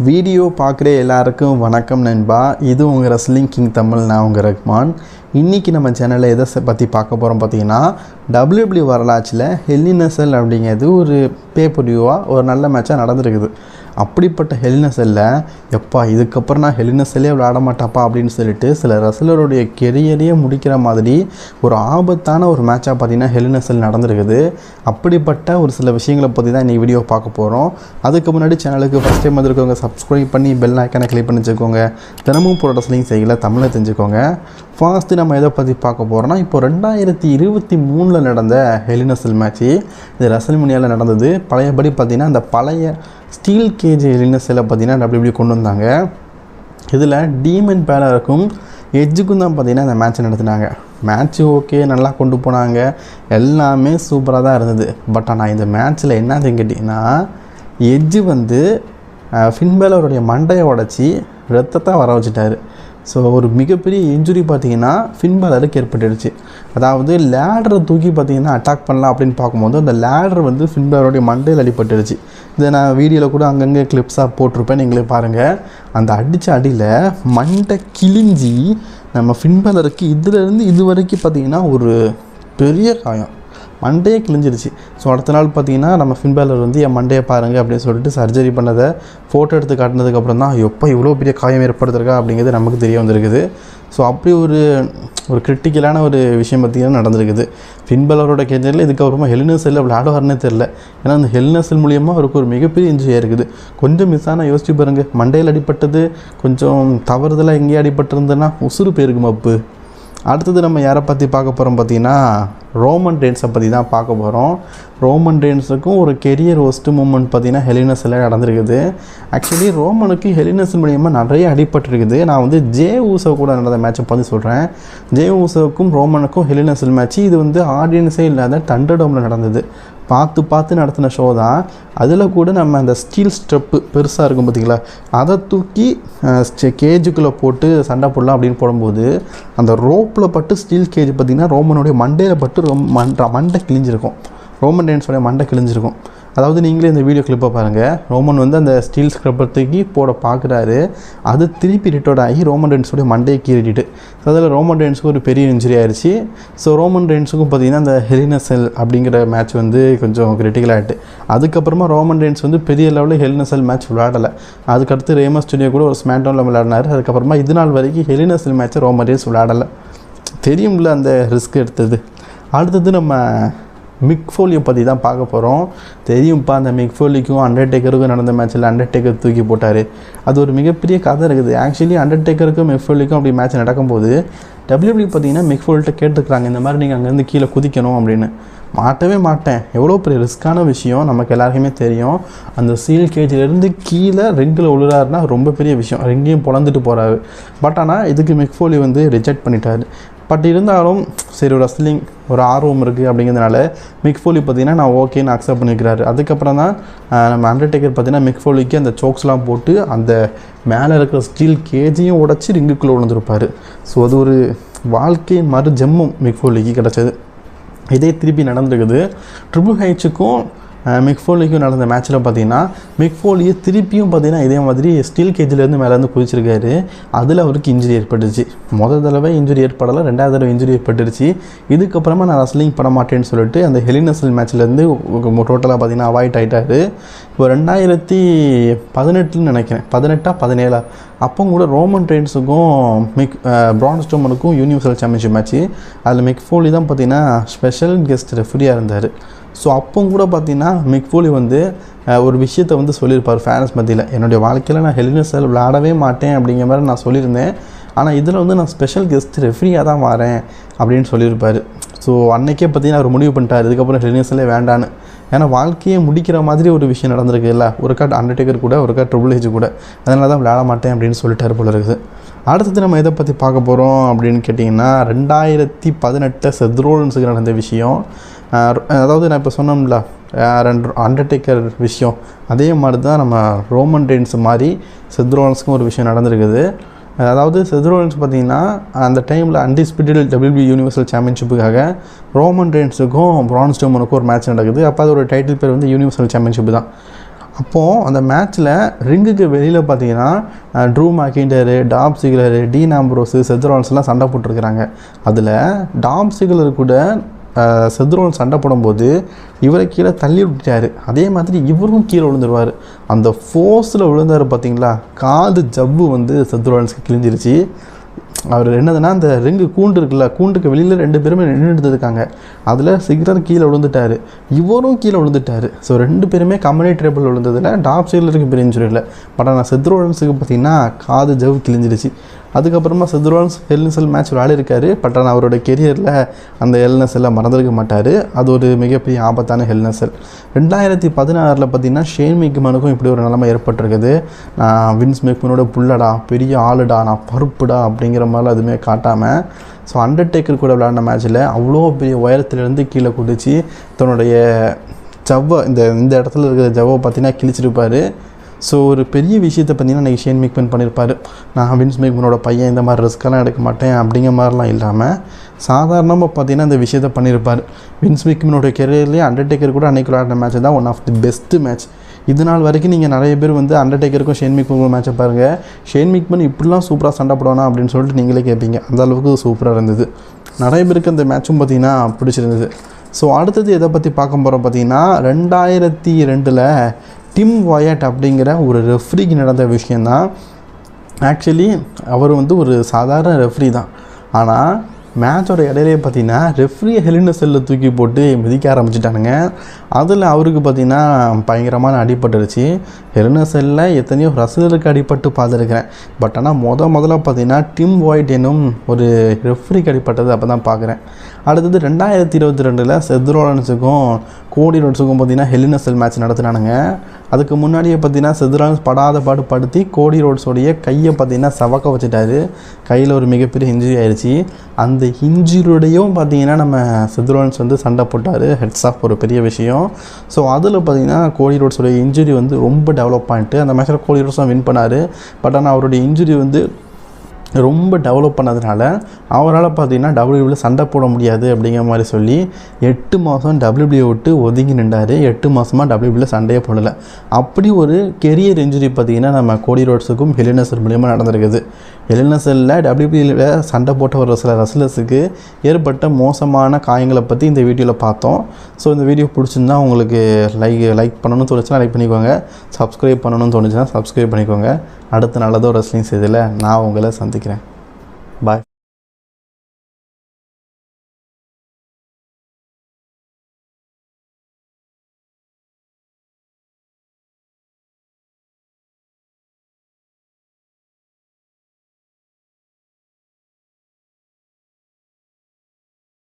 Video பார்க்குற எல்லாருக்கும் வணக்கம் நண்பா. இது உங்கள் ரெஸ்லிங் கிங் தமிழ் நான் உங்கள் ரஹ்மான். இன்றைக்கி நம்ம சேனலில் எதை பற்றி பார்க்க போகிறோம் பார்த்தீங்கன்னா டபிள்யூபிள்யூ வரலாற்றில் ஹெல்லினசல் அப்படிங்கிறது ஒரு பேப்பரியூவாக ஒரு நல்ல மேட்சாக நடந்திருக்குது. அப்படிப்பட்ட ஹெலினசல்ல எப்பா இதுக்கப்புறம் நான் ஹெலினசல்லே விளையாட மாட்டாப்பா அப்படின்னு சொல்லிட்டு சில ரசலருடைய கெரியரையே முடிக்கிற மாதிரி ஒரு ஆபத்தான ஒரு மேட்சாக பார்த்தீங்கன்னா ஹெலினஸில் நடந்திருக்குது. அப்படிப்பட்ட ஒரு சில விஷயங்களை பற்றி தான் இன்றைக்கி வீடியோ பார்க்க போகிறோம் அதுக்கு முன்னாடி சேனலுக்கு ஃபஸ்ட் டைம் வந்துருக்கவங்க சப்ஸ்கிரைப் பண்ணி பெல் ஐக்கானை கிளிக் பண்ணி வச்சுக்கோங்க. தினமும் போகிற ரசலிங் செய்யல தமிழை தெரிஞ்சுக்கோங்க. ஃபர்ஸ்ட்டு நம்ம எதை பற்றி பார்க்க போகிறோம்னா இப்போ ரெண்டாயிரத்தி இருபத்தி மூணில் நடந்த ஹெலினசல் மேட்ச்சு இது ரசல்முனியாவில் நடந்தது. பழையபடி பார்த்தீங்கன்னா அந்த பழைய ஸ்டீல் கேஜ் ஹெலினசலை பார்த்தீங்கன்னா டபிள்யூபிள்யூ கொண்டு வந்தாங்க. இதில் டீமன் பேலருக்கும் எஜ்ஜுக்கும் தான் பார்த்தீங்கன்னா இந்த மேட்ச்சை நடத்தினாங்க. மேட்ச்சு ஓகே நல்லா கொண்டு போனாங்க. எல்லாமே சூப்பராக தான் இருந்தது. பட் ஆனால் இந்த மேட்ச்சில் என்னது கேட்டிங்கன்னா எஜ்ஜு வந்து ஃபின்பேலருடைய மண்டையை உடச்சி ரத்தத்தை வர வச்சுட்டாரு. ஸோ ஒரு மிகப்பெரிய இன்ஜுரி பார்த்தீங்கன்னா ஃபின்பேலருக்கு ஏற்பட்டுடுச்சு. அதாவது லேடரை தூக்கி பார்த்தீங்கன்னா அட்டாக் பண்ணலாம் அப்படின்னு பார்க்கும்போது அந்த லேடர் வந்து ஃபின்பேலருடைய மண்டையில் அடிபட்டுடுச்சு. இதை நான் வீடியோவில் கூட அங்கங்கே கிளிப்ஸாக போட்டிருப்பேன் நீங்களே பாருங்கள் அந்த அடித்த அடியில் மண்டை கிழிஞ்சி நம்ம ஃபின்பேலருக்கு இதுலேருந்து இது வரைக்கும் பார்த்தீங்கன்னா ஒரு பெரிய காயம். மண்டையே கிழிஞ்சிருச்சு. ஸோ அடுத்த நாள் பார்த்தீங்கன்னா நம்ம ஃபின்பேலர் வந்து என் மண்டையை பாருங்கள் அப்படின்னு சொல்லிட்டு சர்ஜரி பண்ணதை ஃபோட்டோ எடுத்து காட்டினதுக்கப்புறம் தான் எப்போ இவ்வளோ பெரிய காயம் ஏற்படுத்திருக்கா? அப்படிங்கிறது நமக்கு தெரிய வந்திருக்குது. ஸோ அப்படி ஒரு ஒரு கிரிட்டிக்கலான ஒரு விஷயம் பார்த்தீங்கன்னா நடந்திருக்குது. ஃபின்பலரோட கேரியரில் இதுக்கப்புறமா ஹெலினசெல்ல விளையாடுவார்னே தெரில ஏன்னா அந்த ஹெலினசெல் மூலியமாக அவருக்கு ஒரு மிகப்பெரிய இன்ஜுரியாக இருக்குது. கொஞ்சம் மிஸ் ஆனால் யோசிச்சு பாருங்கள் மண்டையில் அடிபட்டது கொஞ்சம் தவறுதலாக எங்கேயே அடிபட்டிருந்ததுன்னா உசுறு போயிருக்கும் அப்பு? அடுத்தது நம்ம யாரை பற்றி பார்க்க போகிறோம் பார்த்தீங்கன்னா ரோமன் ரெயின்ஸை பற்றி தான் பார்க்க போகிறோம் ரோமன் ரெயின்ஸுக்கும் ஒரு கெரியர் ஒஸ்ட்டு மூமெண்ட் பார்த்தீங்கன்னா ஹெலினஸில் நடந்திருக்குது. ஆக்சுவலி ரோமனுக்கு ஹெலினஸ் மூலியமாக நிறைய அடிபட்டிருக்குது நான் வந்து ஜே ஊசோ கூட நடந்த மேட்சை பற்றி சொல்கிறேன் ஜே ஊசோவுக்கும் ரோமனுக்கும் ஹெலினஸில் மேட்ச் இது வந்து ஆடியன்ஸே இல்லாத தண்டடோமில் நடந்தது. பார்த்து பார்த்து நடத்தின ஷோ தான். அதில் கூட நம்ம அந்த ஸ்டீல் ஸ்டெப்பு பெருசாக இருக்கும் பார்த்தீங்களா அதை தூக்கி கேஜுக்குள்ளே போட்டு சண்டை போடலாம் அப்படின்னு போடும்போது அந்த ரோப்பில் பட்டு ஸ்டீல் கேஜ் பார்த்திங்கன்னா ரோமனுடைய மண்டையில் பட்டு ரொம் மண்ட மண்டை கிழிஞ்சிருக்கும். ரோமன் டேன்ஸோடைய மண்டை கிழிஞ்சிருக்கும். அதாவது நீங்களே இந்த வீடியோ கிளிப்பை பாருங்கள் ரோமன் வந்து அந்த ஸ்டீல் ஸ்க்ரப்பர் தூக்கி போட பார்க்குறாரு அது திருப்பி ரிட்டோட் ஆகி ரோமன் ரெயின்ஸோடைய மண்டையை கீறிட்டு. ஸோ அதில் ரோமன் ரெயின்ஸுக்கு ஒரு பெரிய இன்ஜுரி ஆயிடுச்சு ஸோ ரோமன் ரெயின்ஸுக்கும் பார்த்தீங்கன்னா அந்த ஹெலினசல் அப்படிங்கிற மேட்ச் வந்து கொஞ்சம் கிரிட்டிக்கல் ஆகிட்டு அதுக்கப்புறமா ரோமன் ரெயின்ஸ் வந்து பெரிய லெவலில் ஹெலினசல் மேட்ச் விளையாடலை. அதுக்கடுத்து ரேமஸ் ஸ்டுடியோ கூட ஒரு ஸ்மாக்டவுனில் விளையாடினார். அதுக்கப்புறமா இது நாள் வரைக்கும் ஹெலினசல் மேட்ச்சை ரோமன் ரெயின்ஸ் விளையாடலை. தெரியும்ல அந்த ரிஸ்க் எடுத்தது. அடுத்தது நம்ம மிக்ஃபோலியை பற்றி தான் பார்க்க போகிறோம் தெரியும்ப்பா அந்த மிக்ஃபோலிக்கும் அண்டர்டேக்கருக்கும் நடந்த மேட்ச்சில் அண்டர்டேக்கர் தூக்கி போட்டார். அது ஒரு மிகப்பெரிய கதை இருக்குது. ஆக்சுவலி அண்டர்டேக்கருக்கும் மிக்ஃபோலிக்கும் அப்படி மேட்ச் நடக்கும்போது டபிள்யூபிள்யூ பார்த்தீங்கன்னா மிக்ஃபோல்கிட்ட கேட்டுருக்குறாங்க இந்த மாதிரி நீங்கள் அங்கேருந்து கீழே குதிக்கணும் அப்படின்னு. மாட்டவே மாட்டேன். எவ்வளோ பெரிய ரிஸ்க்கான விஷயம் நமக்கு எல்லாருக்குமே தெரியும். அந்த சீல் கேஜிலேருந்து கீழே ரிங்கில் விழுறாருன்னா ரொம்ப பெரிய விஷயம். ரிங்கையும் பொழந்துட்டு போகிறாரு பட் ஆனால் இதுக்கு மிக்ஃபோலி வந்து ரிஜெக்ட் பண்ணிட்டார். பட் இருந்தாலும் சரி ஒரு ரஸ்லிங் ஒரு ஆர்வம் இருக்குது அப்படிங்கிறதுனால மிக்ஃபோலி பார்த்தீங்கன்னா நான் ஓகேன்னு அக்செப்ட் பண்ணிக்கிறாரு அதுக்கப்புறம் தான் நம்ம அண்டர்டேக்கர் பார்த்தீங்கன்னா மிக்ஃபோலிக்கு அந்த சோக்ஸ்லாம் போட்டு அந்த மேலே இருக்கிற ஸ்டீல் கேஜையும் உடச்சி ரிங்குக்குள்ளே விழுந்திருப்பார். ஸோ அது ஒரு வாழ்க்கை மறு ஜெம்மம் மிக்ஃபோலிக்கு கிடச்சது. இதே திருப்பி நடந்திருக்குது. ட்ரிபிள் ஹைச்சுக்கும் மிக்ஃபோலிக்கும் நடந்த மேட்ச்சில் பார்த்தீங்கன்னா மிக்ஃபோலியை திருப்பியும் பார்த்தீங்கன்னா இதே மாதிரி ஸ்டீல் கேஜிலேருந்து மேலேருந்து குதிச்சிருக்காரு. அதில் அவருக்கு இன்ஜுரி ஏற்பட்டுச்சு முதல் தடவை இன்ஜுரி ஏற்படலை ரெண்டாவது தடவை இன்ஜுரி ஏற்பட்டுருச்சு. இதுக்கப்புறமா நான் ரஸ்லிங் பண்ண மாட்டேன்னு சொல்லிட்டு அந்த ஹெலினசல் மேட்ச்லேருந்து டோட்டலாக பார்த்தீங்கன்னா அவாய்ட் ஆகிட்டாரு இப்போ ரெண்டாயிரத்தி பதினெட்டுன்னு நினைக்கிறேன். பதினெட்டா பதினேழா? அப்போ கூட ரோமன் ட்ரெயின்ஸுக்கும் மிக் பிரான் ஸ்டோமனுக்கும் யூனிவர்சல் சாம்பியன்ஷிப் மேட்ச்சு அதில் மிக்ஃபோலி தான் பார்த்தீங்கன்னா ஸ்பெஷல் கெஸ்ட் ரெஃபரியாக இருந்தார். ஸோ அப்போ கூட பார்த்தீங்கன்னா மிக்ஃபூலி வந்து ஒரு விஷயத்தை வந்து சொல்லியிருப்பார் ஃபேன்ஸ் மத்தியில். என்னுடைய வாழ்க்கையில் நான் ஹெலினஸில் விளையாடவே மாட்டேன் அப்படிங்கிற மாதிரி நான் சொல்லியிருந்தேன். ஆனால் இதில் வந்து நான் ஸ்பெஷல் கெஸ்ட் ரெஃப்ரியாக தான் வரேன் அப்படின்னு சொல்லியிருப்பார். ஸோ அன்னைக்கே பார்த்தீங்கன்னா அவர் முடிவு பண்ணிட்டார். இதுக்கப்புறம் ஹெலினசலே வேண்டான்னு. ஏன்னா வாழ்க்கையை முடிக்கிற மாதிரி ஒரு விஷயம் நடந்திருக்கு இல்லை. ஒரு காட் அண்டர்டேக்கர் கூட ஒரு காட் ட்ரிபிள் ஏஜ் கூட. அதனால தான் விளையாட மாட்டேன் அப்படின்னு சொல்லிட்டார் போல இருக்குது. அடுத்தது நம்ம எதை பற்றி பார்க்க போகிறோம் அப்படின்னு கேட்டிங்கன்னா ரெண்டாயிரத்தி பதினெட்டு செத்ரோலன்ஸுக்கு நடந்த விஷயம். அதாவது நான் இப்போ சொன்னோம்ல ரெண்டு அண்டர்டேக்கர் விஷயம். அதே மாதிரி தான் நம்ம ரோமன் ரெயின்ஸ் மாதிரி செத்ரோலன்ஸ்க்கும் ஒரு விஷயம் நடந்திருக்குது. அதாவது செத்ரோலன்ஸ் பார்த்தீங்கன்னா அந்த டைமில் அன்டிஸ்பியூட்டட் டபிள்யூபி யூனிவர்சல் சாம்பியன்ஷிப்புக்காக ரோமன் ரெயின்ஸுக்கும் பிரான்ஸ் ஸ்டோமனுக்கும் ஒரு மேட்ச் நடக்குது. அப்போ அதோட டைட்டில் பேர் வந்து யூனிவர்சல் சாம்பியன்ஷிப் தான். அப்போது அந்த மேட்ச்சில் ரிங்குக்கு வெளியில் பார்த்தீங்கன்னா Drew McIntyre Dolph Ziggler Dean Ambrose செத்ரோன்ஸ்லாம் சண்டை போட்டிருக்கிறாங்க. அதில் டாப் சிகுலர் கூட செத்ரோன் சண்டை போடும்போது இவரை கீழே தள்ளி விட்டுட்டாரு. அதே மாதிரி இவரும் கீழே விழுந்துருவார். அந்த ஃபோர்ஸில் விழுந்தார் பார்த்தீங்களா காது ஜவ்வு வந்து செத்ரோன்ஸ்க்கு கிழிஞ்சிருச்சு. அவர் என்னதுன்னா அந்த ரிங்கு கூண்டு இருக்குல்ல கூண்டுக்கு வெளியில் ரெண்டு பேருமே நின்றுட்டு இருக்காங்க. அதில் சிகரெட் கீழே விழுந்துட்டார். இவரும் கீழே விழுந்துட்டார். ஸோ ரெண்டு பேருமே கம்பெனி ட்ரேபிள் விழுந்ததில் டாப் சைடில் பெரிய இன்ஜுரி இல்லை பட் ஆனால் செத்ரோடன்ஸுக்கு பார்த்தீங்கன்னா காது ஜவ் கிழிஞ்சிருச்சு. அதுக்கப்புறமா செதுரான்ஸ் எல்என்எஸ்எல் மேட்ச் விளையாடிருக்காரு பட் ஆனால் அவரோட கெரியரில் அந்த எல்என்எஸ்எல்ல மறந்துருக்க மாட்டார். அது ஒரு மிகப்பெரிய ஆபத்தான ஹெல்னஸல் ரெண்டாயிரத்தி பதினாறில் பார்த்தீங்கன்னா ஷேன் மேக்மனுக்கும் இப்படி ஒரு நிலைமை ஏற்பட்டிருக்குது. நான் வின்ஸ் மேக்மனோட புள்ளடா பெரிய ஆளுடா நான் பருப்புடா அப்படிங்கிற மாதிரிலாம் எதுவுமே காட்டாமல் ஸோ அண்டர்டேக்கர் கூட விளையாடின மேட்ச்சில் அவ்வளோ பெரிய உயரத்துலேருந்து கீழே குடிச்சு தன்னுடைய ஜவ்வை இந்த இந்த இடத்துல இருக்கிற ஜவ்வை பார்த்தீங்கன்னா கிழிச்சிருப்பார். ஸோ ஒரு பெரிய விஷயத்தை பார்த்தீங்கன்னா இன்றைக்கி ஷேன் மேக்மன் பண்ணியிருப்பார் நான் வின்ஸ் மேக்மனோட பையன் இந்த மாதிரி ரிஸ்க்கெல்லாம் எடுக்க மாட்டேன் அப்படிங்கிற மாதிரிலாம் இல்லாமல் சாதாரணமாக பார்த்தீங்கன்னா இந்த விஷயத்தை பண்ணியிருப்பார் வின்ஸ் மேக்மனோட கெரியர்லேயே அண்டர்டேக்கர் கூட அன்றைக்கி விளையாடின மேட்ச் தான் one of the best match இது நாள் வரைக்கும் நீங்கள் நிறைய பேர் வந்து அண்டர்டேக்கருக்கும் ஷேன் மிக்மன் மேட்சை பாருங்கள் ஷேன் மிக்மன் இப்படிலாம் சூப்பராக சண்டை போடணும் அப்படின்னு சொல்லிட்டு நீங்களே கேட்பீங்க அந்த அளவுக்கு சூப்பராக இருந்தது. நிறைய பேருக்கு அந்த மேட்சும் பார்த்தீங்கன்னா பிடிச்சிருந்தது. ஸோ அடுத்தது எதை பற்றி பார்க்க போகிறோம் பார்த்தீங்கன்னா ரெண்டாயிரத்தி ரெண்டில் டிம் வயட் அப்படிங்கிற ஒரு ரெஃப்ரிக்கு நடந்த விஷயந்தான் ஆக்சுவலி அவர் வந்து ஒரு சாதாரண ரெஃப்ரி தான். ஆனால் மேட்சோட இடையிலே பார்த்தீங்கன்னா ரெஃப்ரியை ஹெலின செல்லில் தூக்கி போட்டு மிதிக்க ஆரம்பிச்சிட்டானுங்க. அதில் அவருக்கு பார்த்தீங்கன்னா பயங்கரமான அடிபட்டுருச்சு. ஹெலின செல்லில் எத்தனையோ ரசிகருக்கு அடிபட்டு பார்த்துருக்கிறேன். பட் ஆனால் முத முதல்ல பார்த்தீங்கன்னா டிம் வாய்ட் எனும் ஒரு ரெஃப்ரிக்கு அடிபட்டது அப்போ தான் பார்க்குறேன். அடுத்தது ரெண்டாயிரத்தி இருபத்தி ரெண்டில் செத்ரோலன்ஸுக்கும் கோடி ரோட்ஸுக்கும் பார்த்தீங்கன்னா ஹெலின செல் மேட்ச் நடத்தினானுங்க. அதுக்கு முன்னாடியே பார்த்தீங்கன்னா செதுரான்ஸ் படாத பாடு படுத்தி கோடி ரோட்ஸோடைய கையை பார்த்தீங்கன்னா சவக்க வச்சுட்டாரு. கையில் ஒரு மிகப்பெரிய இன்ஜுரி ஆயிடுச்சு. அந்த இன்ஜுரியோடையும் பார்த்தீங்கன்னா நம்ம செதுரான்ஸ் வந்து சண்டை போட்டார். ஹெட்ஸ் ஆஃப் ஒரு பெரிய விஷயம். ஸோ அதில் பார்த்தீங்கன்னா கோடி ரோட்ஸோடைய இன்ஜுரி வந்து ரொம்ப டெவலப் ஆகிட்டு அந்த மேட்சில் கோடி ரோட்ஸ் தான் வின் பண்ணார். பட் ஆனால் அவருடைய இன்ஜுரி வந்து ரொம்ப டெவலப் பண்ணதுனால அவரால் பார்த்தீங்கன்னா டபிள்யூபிள்யூ சண்டை போட முடியாது அப்படிங்கிற மாதிரி சொல்லி எட்டு மாதம் டபிள்யூபிள்யூ விட்டு ஒதுங்கி நின்றார். எட்டு மாதமாக டபிள்யூபிள்யூ சண்டையே போடலை. அப்படி ஒரு கெரியர் இன்ஜுரி பார்த்தீங்கன்னா நம்ம கோடி ரோட்ஸுக்கும் ஹெலினஸர் மூலியமாக நடந்திருக்குது. எல்என்எஸ்எல்ல டபிள்யூபிள்யூவில் சண்டை போட்ட ஒரு சில ரசிலர்ஸுக்கு ஏற்பட்ட மோசமான காயங்களை பற்றி இந்த வீடியோவில் பார்த்தோம். ஸோ இந்த வீடியோ பிடிச்சிருந்தா உங்களுக்கு லைக் லைக் பண்ணணும்னு தோணுச்சுன்னா லைக் பண்ணிக்கோங்க. சப்ஸ்கிரைப் பண்ணணும்னு தோணுச்சுன்னா சப்ஸ்கிரைப் பண்ணிக்கோங்க. அடுத்த நல்லதோ ரெஸ்லிங் செய்தியில் நான் உங்களை சந்திக்கிறேன். பாய்